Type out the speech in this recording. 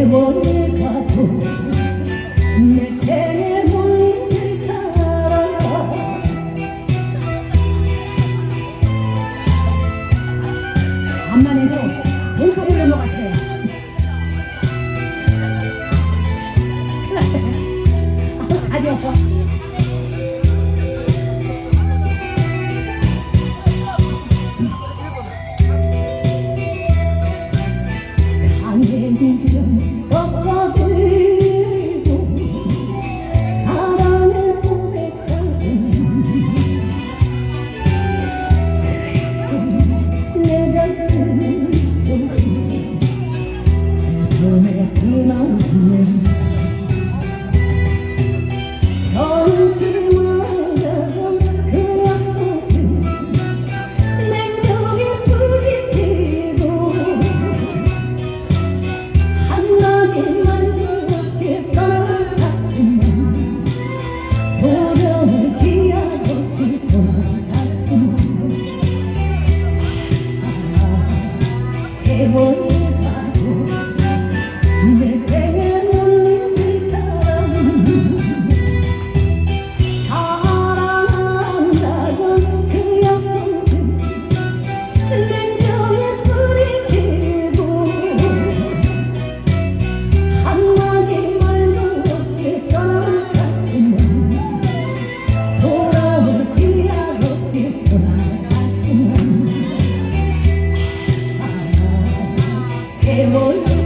세월이 가도 내 생에 물들 살아 암만 해도 울컥 울는 것 같아요 큰일 났다 아, 아주 아파 freedom. দেবো sol.